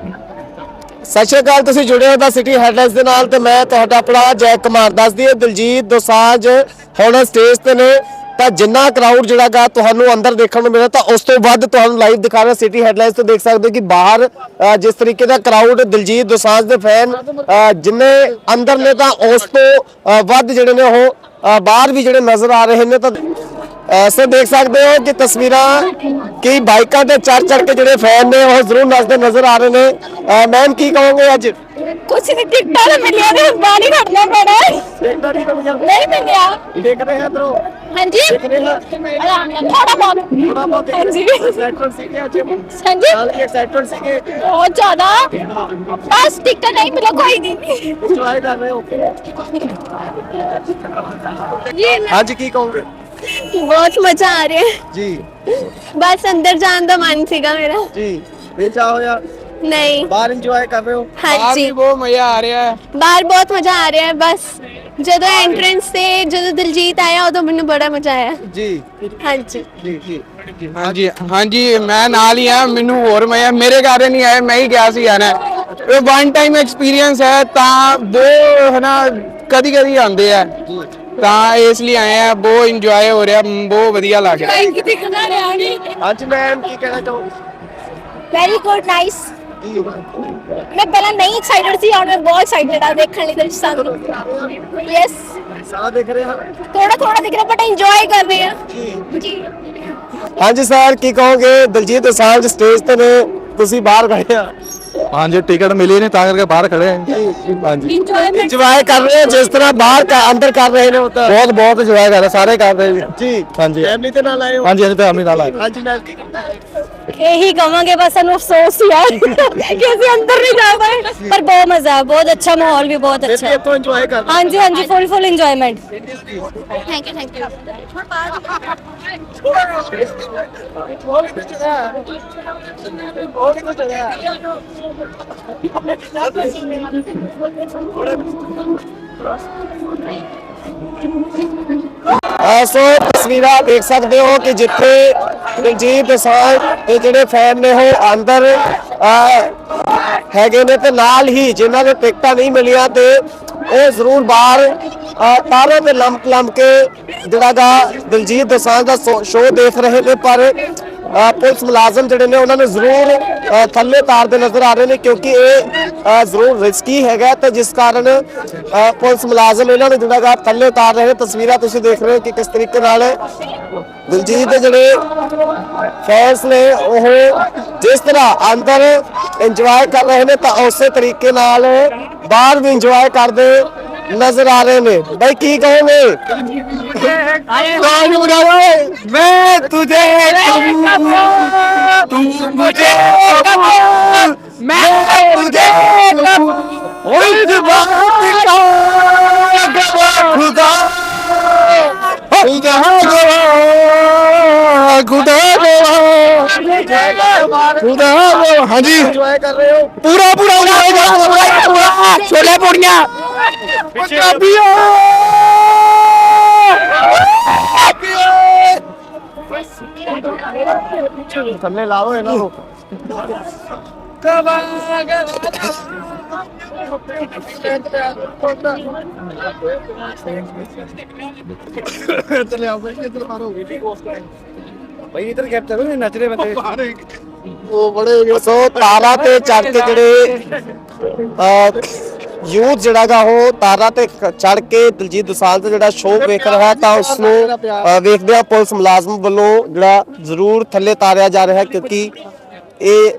ਸਤਿ ਸ਼੍ਰੀ ਅਕਾਲ ਤੁਸੀਂ ਜੁੜੇ ਹੋ ਦਾ ਸਿਟੀ ਹੈਡਲਾਈਨਸ ਦੇ ਨਾਲ ਤੇ ਮੈਂ ਤੁਹਾਡਾ ਆਪਣਾ ਜੈ ਕੁਮਾਰ ਦੱਸਦੀ ਹੈ। ਦਿਲਜੀਤ ਦੋਸਾਂਝ ਹੁਣ ਸਟੇਜ ਤੇ ਨੇ। ਤਾਂ ਜਿੰਨਾ ਕਰਾਊਡ ਜਿਹੜਾਗਾ ਤੁਹਾਨੂੰ ਅੰਦਰ ਦੇਖਣ ਨੂੰ ਮਿਲਿਆ ਤਾਂ ਉਸ ਤੋਂ ਵੱਧ ਤੁਹਾਨੂੰ ਲਾਈਵ ਦਿਖਾ ਰਿਹਾ ਸਿਟੀ ਹੈਡਲਾਈਨਸ ਤੋਂ ਦੇਖ ਸਕਦੇ ਹੋ ਕਿ ਬਾਹਰ ਅ, ਜਿਸ ਤਰੀਕੇ ਦਾ ਕਰਾਊਡ ਦਿਲਜੀਤ ਦੋਸਾਂਝ ਦੇ ਫੈਨ ਜਿੰਨੇ ਅੰਦਰ ਨੇ ਤਾਂ ਉਸ ਤੋਂ ਅ, ਵੱਧ ਜਿਹੜੇ ਨੇ ਉਹ ਅ, ਬਾਹਰ ਵੀ ਜਿਹੜੇ ਨਜ਼ਰ ਆ ਰਹੇ ਨੇ ਤਾਂ ਸੋ ਦੇਖ ਸਕਦੇ ਹੋ ਕਿ ਤਸਵੀਰਾਂ ਕਿ ਬਾਈਕਾਂ ਤੇ ਚੜ ਚੜ ਕੇ ਜਿਹੜੇ ਫੈਨ ਨੇ ਉਹ ਜ਼ਰੂਰ ਨੱਚਦੇ ਨਜ਼ਰ ਆ ਰਹੇ ਨੇ। ਮੈਮ ਕੀ ਕਹੋਗੇ ਅੱਜ? ਕੁਛ ਨਹੀਂ ਟਿਕਟਾਂ ਤਾਂ ਮਿਲਿਆ ਨੇ ਹੀ ਖੜਨਾ ਪੈਣਾ। ਨਹੀਂ ਮਿਲਿਆ। ਦੇਖ ਰਹੇ ਹਾਂ ਤਰੋ ਹਾਂਜੀ। ਥੋੜਾ ਬਹੁਤ। ਹਾਂਜੀ। ਸੈਕਟਰ ਸੀਗੇ ਅੱਜ? ਹਾਂਜੀ। ਸੈਕਟਰ ਸੀਗੇ? ਬਹੁਤ ਜ਼ਿਆਦਾ। ਬਸ ਟਿਕਟ ਨਹੀਂ ਮਿਲਿਆ ਕੋਈ ਨਹੀਂ। ਇੰਜੋਏ ਕਰ ਰਹੇ ਹੋ? ਜੀ ਅੱਜ ਕੀ ਕਹੋਗੇ? ਬਹੁਤ ਮਜ਼ਾ ਆ ਰਿਹਾ ਹੈ। ਜੀ। ਬਸ ਅੰਦਰ ਜਾਣ ਦਾ ਮਨ ਸੀਗਾ ਮੇਰਾ। ਜੀ ਵੇਚਾ ਹੋਇਆ ਨਹੀਂ। ਬਾਹਰ ਇੰਜੋਏ ਕਰ ਰਹੇ ਹੋ? ਹਾਂਜੀ। ਬਹੁਤ ਮਜ਼ਾ ਆ ਰਿਹਾ ਹੈ। ਬਾਹਰ ਬਹੁਤ ਮਜ਼ਾ ਆ ਰਿਹਾ ਹੈ ਬਸ। ਜਦੋਂ ਐਂਟਰੈਂਸ ਤੇ ਜਦੋਂ ਦਿਲਜੀਤ ਆਇਆ ਉਦੋਂ ਮੈਨੂੰ ਬੜਾ ਮਜ਼ਾ ਆਇਆ। ਜੀ। ਹਾਂਜੀ। ਜੀ ਜੀ। ਹਾਂਜੀ ਹਾਂਜੀ ਮੈਂ ਨਾਲ ਹੀ ਆ ਮੈਨੂੰ ਹੋਰ ਮਜ਼ਾ ਮੇਰੇ ਘਰ ਨਹੀਂ ਆਇਆ ਮੈਂ ਹੀ ਗਿਆ ਸੀ ਯਾਰ। ਇਹ ਵਨ ਟਾਈਮ ਐਕਸਪੀਰੀਅੰਸ ਹੈ ਤਾਂ ਬਹੁਤ ਹੈ ਨਾ ਕਦੀ ਕਦੀ ਆਉਂਦੇ ਆ। ਤਾਂ ਇਸ ਲਈ ਆਏ ਆ ਬਹੁਤ ਇੰਜੋਏ ਹੋ ਰਿਹਾ ਬਹੁਤ ਵਧੀਆ ਲੱਗ ਰਿਹਾ। ਅੱਜ ਮੈਮ ਕੀ ਕਹਿਣਾ ਚਾਹੋ ਵੈਰੀ ਗੁੱਡ ਨਾਈਸ ਮੈਂ ਪਹਿਲਾਂ ਨਹੀਂ ਐਕਸਾਈਟਡ ਸੀ ਹੁਣ ਮੈਂ ਬਹੁਤ ਐਕਸਾਈਟਡ ਆ ਦੇਖਣ ਲਈ ਦਰਸ਼ਕਾਂ ਨੂੰ। ਯੈਸ ਸਾਰਾ ਦੇਖ ਰਹੇ ਹਾਂ? ਥੋੜਾ ਥੋੜਾ ਦਿਖ ਰਿਹਾ ਬਟ ਇੰਜੋਏ ਕਰ ਰਹੇ ਆ। ਜੀ। ਹਾਂਜੀ ਸਰ ਕੀ ਕਹੋਗੇ? ਦਲਜੀਤ ਦੋਸਾਂਝ ਸਟੇਜ ਤੇ ਨੇ ਤੁਸੀਂ ਬਾਹਰ ਖੜੇ ਆ। ਹਾਂਜੀ ਟਿਕਟ ਮਿਲੀ ਨਹੀਂ ਤਾਂ ਕਰਕੇ ਬਾਹਰ ਖੜੇ ਹਾਂ ਹਾਂਜੀ। ਇੰਜੋਇਮੈਂਟ ਇੰਜੋਏ ਕਰ ਰਹੇ ਹੋ ਜਿਸ ਤਰ੍ਹਾਂ ਬਾਹਰ ਕ- ਅੰਦਰ ਕਰ ਰਹੇ ਨੇ ਉਹ ਤਾਂ। ਬਹੁਤ ਬਹੁਤ ਇੰਜੋਏ ਕਰ ਰਹੇ ਸਾਰੇ ਕਰ ਰਹੇ ਜੀ ਜੀ ਹਾਂਜੀ। ਫੈਮਿਲੀ ਤੇ ਨਾਲ ਆਏ ਹੋ? ਹਾਂਜੀ ਹਾਂਜੀ ਫੈਮਿਲੀ ਨਾਲ ਆਏ। ਹਾਂਜੀ ਨਾਲ ਇਹੀ ਕਵਾਂਗੇ ਬਸ ਸਾਨੂੰ ਅਫਸੋਸ ਹੀ ਆ। ਕਿ ਅਸੀਂ ਅੰਦਰ ਨਹੀਂ ਜਾ ਪਾਏ। ਪਰ ਬਹੁਤ ਮਜ਼ਾ ਆ ਬਹੁਤ ਅੱਛਾ ਮਾਹੌਲ ਵੀ ਬਹੁਤ ਫਿਰ ਅੱਛਾ। ਵੀ ਇੱਥੋਂ ਇੰਜੋਏ ਕਰ ਹਾਂਜੀ ਹਾਂਜੀ full full enjoyment thank you thank you ਆ ਸੋ ਤਸਵੀਰਾਂ ਦੇਖ ਸਕਦੇ ਹੋ ਕਿ ਜਿੱਥੇ ਦਿਲਜੀਤ ਦੋਸਾਂਝ ਦੇ ਜਿਹੜੇ ਫੈਨ ਨੇ ਉਹ ਅੰਦਰ ਹੈਗੇ ਨੇ ਤੇ ਨਾਲ ਹੀ ਜਿਨ੍ਹਾਂ ਨੂੰ ਟਿਕਟਾਂ ਨਹੀਂ ਮਿਲੀਆਂ ਤੇ ਉਹ ਜ਼ਰੂਰ ਬਾਹਰ ਆ, ਤਾਰੇ ਤੇ ਲੰਮ ਲੰਮ ਕੇ ਜਿਹੜਾ ਜਿਹੜਾਗਾ ਦਿਲਜੀਤ ਦੋਸਾਂਝ ਦਾ ਸ਼ੋਅ ਦੇਖ ਰਹੇ ਨੇ ਪਰ ਪੁਲਿਸ ਮੁਲਾਜ਼ਮ ਜਿਹੜੇ ਨੇ ਉਹਨਾਂ ਨੂੰ ਜ਼ਰੂਰ ਥੱਲੇ ਤਾਰਦੇ ਨਜ਼ਰ ਆ ਰਹੇ ਨੇ ਕਿਉਂਕਿ ਇਹ ਜ਼ਰੂਰ ਰਿਸਕੀ ਹੈਗਾ ਤੇ ਜਿਸ ਕਾਰਨ ਪੁਲਿਸ ਮੁਲਾਜ਼ਮ ਇਹਨਾਂ ਨੂੰ ਜਿਹੜਾਗਾ ਥੱਲੇ ਉਤਾਰ ਰਹੇ ਨੇ। ਤਸਵੀਰਾਂ ਤੁਸੀਂ ਦੇਖ ਰਹੇ ਹੋ ਕਿ ਕਿਸ ਤਰੀਕੇ ਨਾਲ ਦਿਲਜੀਤ ਦੇ ਜਿਹੜੇ ਫੈਨਸ ਨੇ ਉਹ ਜਿਸ ਤਰ੍ਹਾਂ ਅੰਦਰ ਇੰਜੋਏ ਕਰ ਰਹੇ ਨੇ ਤਾਂ ਉਸੇ ਤਰੀਕੇ ਨਾਲ ਬਾਹਰ ਵੀ ਇੰਜੋਏ ਕਰਦੇ ਨਜ਼ਰ ਆ ਰਹੇ ਨੇ। ਬਈ ਕੀ ਕਹੋਗੇ? ਕੌਣ ਬੁਲਾਵੇ ਮੈਂ ਤੁਝੇ ਤੂੰ ਮੁਝੇ ਹਾਂਜੀ ਇੰਜੋਏ ਕਰ ਰਹੇ ਹੋ ਪੂਰਾ ਪੂਰਾ ਇੰਜੋਏ ਕਰ ਰਹੇ ਹੋ ਪੂਰਾ ਛੋਲੇ ਪੂੜੀਆਂ ਪੰਜਾਬੀਓ ਥੱਲੇ ਲਾਓ ਇਹਨਾਂ ਨੂੰ ਭਾਈ ਇਧਰ ਕੈਪਚਰ ਕਰੋ ਨੱਚ ਰਹੇ ਬੰਦੇ ਉਹ ਬੜੇ ਸੋ ਤਾਰਾ ਤੇ ਚੜ ਕੇ ਜਿਹੜੇ ਯੂਥ ਜਿਹੜਾਗਾ ਉਹ ਤਾਰਾ ਤੇ ਚੜ ਕੇ ਦਿਲਜੀਤ ਦੋਸਾਂਝ ਦਾ ਜਿਹੜਾ ਸ਼ੋਅ ਵੇਖ ਰਿਹਾ ਤਾਂ ਉਸ ਨੂੰ ਵੇਖਦੇ ਆ ਪੁਲਿਸ ਮੁਲਾਜ਼ਮ ਵੱਲੋਂ ਜਿਹੜਾ ਜ਼ਰੂਰ ਥੱਲੇ ਤਾਰਿਆ ਜਾ ਰਿਹਾ ਕਿਉਂਕਿ ਇਹ